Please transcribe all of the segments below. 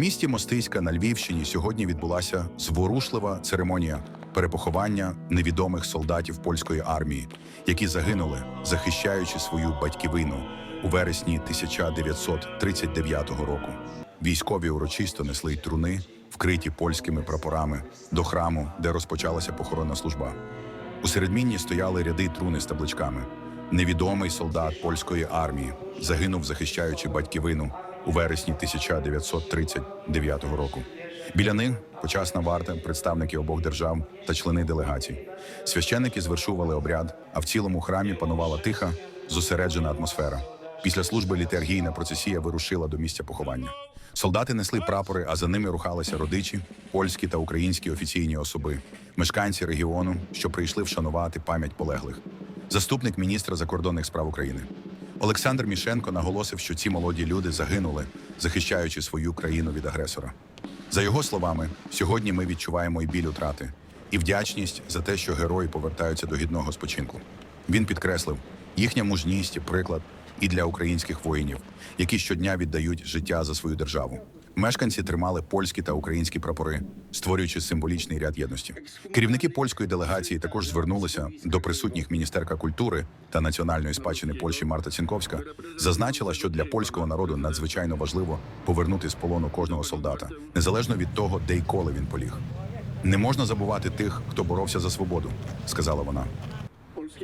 місті Мостиська на Львівщині сьогодні відбулася зворушлива церемонія перепоховання невідомих солдатів польської армії, які загинули, захищаючи свою батьківину у вересні 1939 року. Військові урочисто несли труни, вкриті польськими прапорами, до храму, де розпочалася похоронна служба. У середмінні стояли ряди труни з табличками. Невідомий солдат польської армії загинув, захищаючи батьківину у вересні 1939 року. Біля них почасна варта, представники обох держав та члени делегацій. Священники звершували обряд, а в цілому храмі панувала тиха, зосереджена атмосфера. Після служби літургійна процесія вирушила до місця поховання. Солдати несли прапори, а за ними рухалися родичі, польські та українські офіційні особи, мешканці регіону, що прийшли вшанувати пам'ять полеглих. Заступник міністра закордонних справ України Олександр Мішенко наголосив, що ці молоді люди загинули, захищаючи свою країну від агресора. За його словами, сьогодні ми відчуваємо і біль утрати, і вдячність за те, що герої повертаються до гідного спочинку. Він підкреслив їхня мужність і приклад і для українських воїнів, які щодня віддають життя за свою державу. Мешканці тримали польські та українські прапори, створюючи символічний ряд єдності. Керівники польської делегації також звернулися до присутніх міністерка культури та національної спадщини Польщі Марта Цінковська. Зазначила, що для польського народу надзвичайно важливо повернути з полону кожного солдата, незалежно від того, де й коли він поліг. Не можна забувати тих, хто боровся за свободу, сказала вона.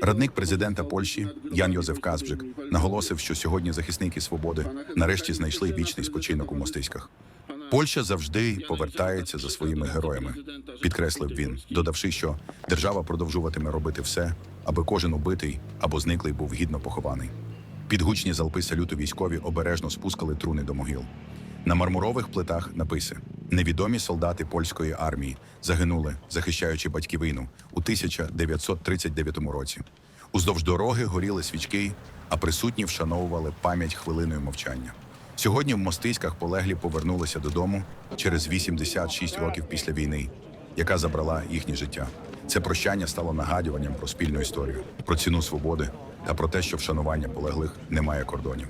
Радник президента Польщі Ян Йозеф Казбжик наголосив, що сьогодні захисники свободи нарешті знайшли вічний спочинок у мостиськах. Польща завжди повертається за своїми героями, підкреслив він, додавши, що держава продовжуватиме робити все, аби кожен убитий або зниклий був гідно похований. Під гучні залпи салюту військові обережно спускали труни до могил. На мармурових плитах написи: невідомі солдати польської армії загинули, захищаючи батьківину у 1939 році. Уздовж дороги горіли свічки, а присутні вшановували пам'ять хвилиною мовчання. Сьогодні в Мостиськах полеглі повернулися додому через 86 років після війни, яка забрала їхнє життя. Це прощання стало нагадуванням про спільну історію, про ціну свободи та про те, що вшанування полеглих не має кордонів.